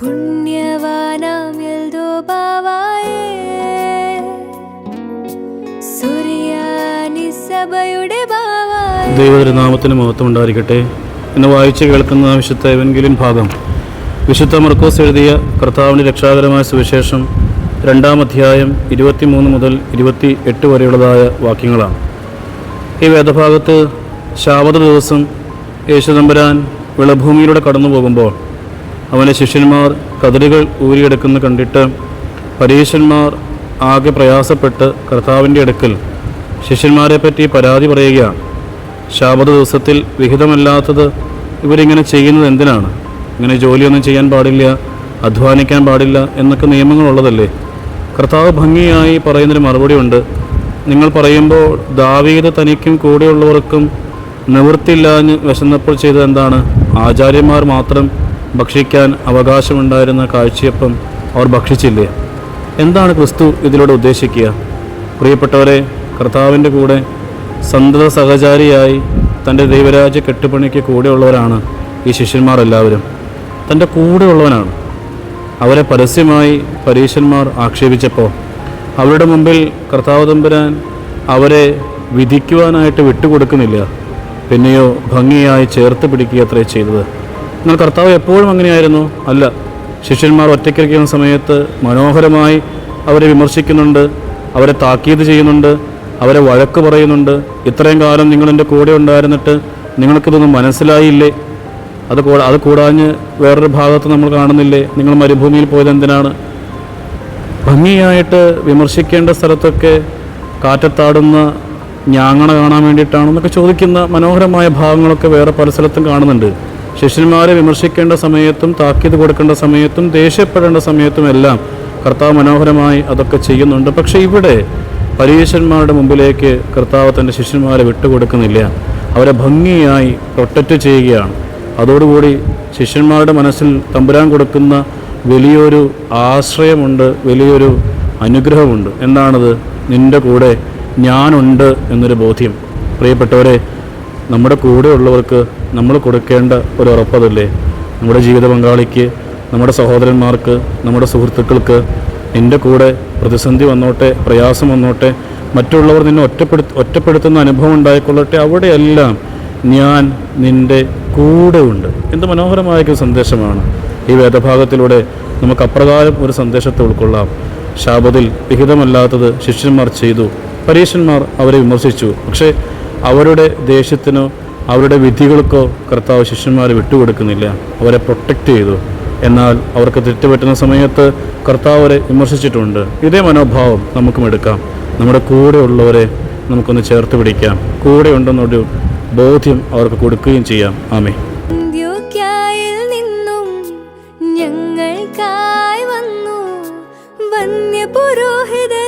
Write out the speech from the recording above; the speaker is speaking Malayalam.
പുണ്യവാനാം യൽദോബാവായേ മഹത്വം ഉണ്ടായിരിക്കട്ടെ. എന്ന് വായിച്ച് കേൾക്കുന്ന വിശുദ്ധ എവൻഗിലിൻ ഭാഗം. വിശുദ്ധ മർക്കോസ് എഴുതിയ കർത്താവിന്റെ രക്ഷാകരമായ സുവിശേഷം രണ്ടാം അധ്യായം ഇരുപത്തിമൂന്ന് മുതൽ ഇരുപത്തി എട്ട് വരെയുള്ളതായ വാക്യങ്ങളാണ്. ഈ വേദഭാഗത്ത് ശാബത ദിവസം യേശുദമ്പരാൻ വിളഭൂമിയിലൂടെ കടന്നു പോകുമ്പോൾ അവന്റെ ശിഷ്യന്മാർ കതിരുകൾ ഊരിയെടുക്കുന്നു കണ്ടിട്ട് പരീശന്മാർ ആകെ പ്രയാസപ്പെട്ട് കർത്താവിന്റെ അടുക്കൽ ശിഷ്യന്മാരെ പറ്റി പരാതി പറയുകയാണ് ശാബത ദിവസത്തിൽ വിഹിതമല്ലാത്തത് ഇവരിങ്ങനെ ചെയ്യുന്നത് എന്തിനാണ്? ഇങ്ങനെ ജോലിയൊന്നും ചെയ്യാൻ പാടില്ല അധ്വാനിക്കാൻ പാടില്ല എന്നൊക്കെ നിയമങ്ങളുള്ളതല്ലേ? കർത്താവ് ഭംഗിയായി പറയുന്നൊരു മറുപടി ഉണ്ട്. നിങ്ങൾ പറയുമ്പോൾ ദാവീത് തനിക്കും കൂടെയുള്ളവർക്കും നിവൃത്തിയില്ലാഞ്ഞ് വിശന്നപ്പോൾ ചെയ്തത് എന്താണ്? ആചാര്യന്മാർ മാത്രം ഭക്ഷിക്കാൻ അവകാശമുണ്ടായിരുന്ന കാഴ്ചയപ്പം അവർ ഭക്ഷിച്ചില്ലേ? എന്താണ് ക്രിസ്തു ഇതിലൂടെ ഉദ്ദേശിക്കുക? പ്രിയപ്പെട്ടവരെ കർത്താവിന്റെ കൂടെ സന്തത സഹചാരിയായി തന്റെ ദൈവരാജ്യ കെട്ടുപണിക്ക് കൂടെയുള്ളവരാണ് ഈ ശിഷ്യന്മാർ എല്ലാവരും. തന്റെ കൂടെയുള്ളവനാണ്. അവരെ പരസ്യമായി പരീശന്മാർ ആക്ഷേപിച്ചപ്പോൾ അവരുടെ മുമ്പിൽ കർത്താവ് തമ്പുരാൻ അവരെ വിധിക്കുവാനായിട്ട് വിട്ടുകൊടുക്കുന്നില്ല. പിന്നെയോ ഭംഗിയായി ചേർത്ത് പിടിക്കുക അത്രേ ചെയ്തത്. എന്നാൽ കർത്താവ് എപ്പോഴും അങ്ങനെയായിരുന്നു. അല്ല ശിഷ്യന്മാർ ഒറ്റയ്ക്കിരിക്കുന്ന സമയത്ത് മനോഹരമായി അവരെ വിമർശിക്കുന്നുണ്ട് അവരെ താക്കീത് ചെയ്യുന്നുണ്ട് അവരെ വഴക്ക് പറയുന്നുണ്ട്. ഇത്രയും കാലം നിങ്ങളെന്റെ കൂടെ ഉണ്ടായിരുന്നിട്ട് നിങ്ങൾക്കിതൊന്നും മനസ്സിലായില്ലേ? അത് അത് കൂടാഞ്ഞ് വേറൊരു ഭാഗത്ത് നമ്മൾ കാണുന്നില്ലേ? നിങ്ങൾ മരുഭൂമിയിൽ പോയത് എന്തിനാണ്? ഭംഗിയായിട്ട് വിമർശിക്കേണ്ട സ്ഥലത്തൊക്കെ കാറ്റത്താടുന്ന ഞാങ്ങണ കാണാൻ വേണ്ടിയിട്ടാണെന്നൊക്കെ ചോദിക്കുന്ന മനോഹരമായ ഭാഗങ്ങളൊക്കെ വേറെ പല സ്ഥലത്തും കാണുന്നുണ്ട്. ശിഷ്യന്മാരെ വിമർശിക്കേണ്ട സമയത്തും താക്കീത് കൊടുക്കേണ്ട സമയത്തും ദേഷ്യപ്പെടേണ്ട സമയത്തും എല്ലാം കർത്താവ് മനോഹരമായി അതൊക്കെ ചെയ്യുന്നുണ്ട്. പക്ഷേ ഇവിടെ പരീശന്മാരുടെ മുമ്പിലേക്ക് കർത്താവ് തന്റെ ശിഷ്യന്മാരെ വിട്ടുകൊടുക്കുന്നില്ല. അവരെ ഭംഗിയായി പ്രൊട്ടക്റ്റ് ചെയ്യുകയാണ്. അതോടുകൂടി ശിഷ്യന്മാരുടെ മനസ്സിൽ തമ്പുരാൻ കൊടുക്കുന്ന വലിയൊരു ആശ്രയമുണ്ട് വലിയൊരു അനുഗ്രഹമുണ്ട്. എന്താണത്? നിന്റെ കൂടെ ഞാനുണ്ട് എന്നൊരു ബോധ്യം. പ്രിയപ്പെട്ടവരെ നമ്മുടെ കൂടെയുള്ളവർക്ക് നമ്മൾ കൊടുക്കേണ്ട ഒരു ഉറപ്പതല്ലേ? നമ്മുടെ ജീവിത പങ്കാളിക്ക് നമ്മുടെ സഹോദരന്മാർക്ക് നമ്മുടെ സുഹൃത്തുക്കൾക്ക് നിന്റെ കൂടെ പ്രതിസന്ധി വന്നോട്ടെ പ്രയാസം വന്നോട്ടെ മറ്റുള്ളവർ നിന്നെ ഒറ്റപ്പെടുത്ത ഒറ്റപ്പെടുത്തുന്ന അനുഭവം ഉണ്ടായിക്കൊള്ളട്ടെ അവിടെയെല്ലാം ഞാൻ നിന്റെ കൂടെ ഉണ്ട്. എന്ത് മനോഹരമായ സന്ദേശമാണ്. ഈ വേദഭാഗത്തിലൂടെ നമുക്ക് അപ്രകാരം ഒരു സന്ദേശത്തെ ഉൾക്കൊള്ളാം. ശാപതിൽ വിഹിതമല്ലാത്തത് ശിഷ്യന്മാർ ചെയ്തു പരീക്ഷന്മാർ അവരെ വിമർശിച്ചു. പക്ഷേ അവരുടെ ദേഷ്യത്തിനോ അവരുടെ വിധികൾക്കോ കർത്താവ് ശിഷ്യന്മാരെ വിട്ടുകൊടുക്കുന്നില്ല. അവരെ പ്രൊട്ടക്റ്റ് ചെയ്തു. എന്നാൽ അവർക്ക് തെറ്റുപറ്റുന്ന സമയത്ത് കർത്താവ് അവരെ വിമർശിച്ചിട്ടുണ്ട്. ഇതേ മനോഭാവം നമുക്കും എടുക്കാം. നമ്മുടെ കൂടെയുള്ളവരെ നമുക്കൊന്ന് ചേർത്ത് പിടിക്കാം. കൂടെ ഉണ്ടെന്നൊരു ബോധ്യം അവർക്ക് കൊടുക്കുകയും ചെയ്യാം. ആമേ നിന്നും ഞങ്ങൾക്കായി വന്നു. വന്യപുരോഹിത